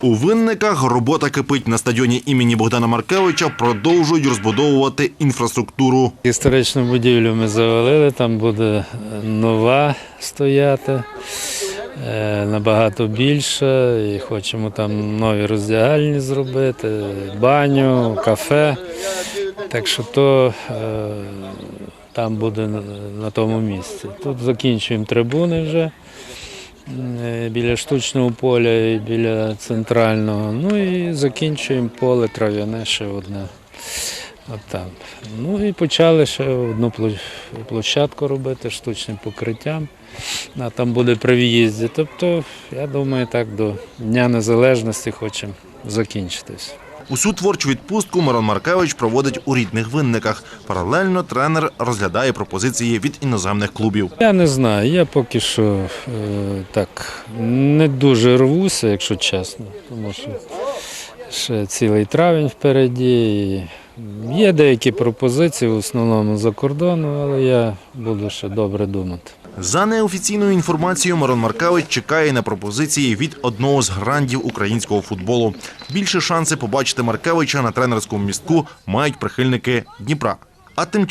У винниках робота кипить на стадіоні імені Богдана Маркевича. Продовжують розбудовувати інфраструктуру. Історичну будівлю ми завалили, там буде нова стояти, е, набагато більша. І хочемо там нові роздягальні зробити, баню, кафе. Так що то е, там буде на- тому місці. Тут закінчуємо трибуни вже е, біля штучного поля і біля центрального. Ну і закінчуємо поле трав'яне ще одне. От там. Ну і почали ще одну площадку робити штучним покриттям. А там буде при в'їзді. Тобто, я думаю, так до Дня Незалежності хочемо закінчитись. Усю творчу відпустку Мирон Маркевич проводить у рідних винниках. Паралельно тренер розглядає пропозиції від іноземних клубів. Я не знаю, я поки що е, так не дуже рвуся, якщо чесно, тому що ще цілий травень впереді. Є деякі пропозиції, в основному за кордону, але я буду ще добре думати. За неофіційною інформацією, Мирон Маркевич чекає на пропозиції від одного з грандів українського футболу. Більше шанси побачити Маркевича на тренерському містку мають прихильники Дніпра. А тим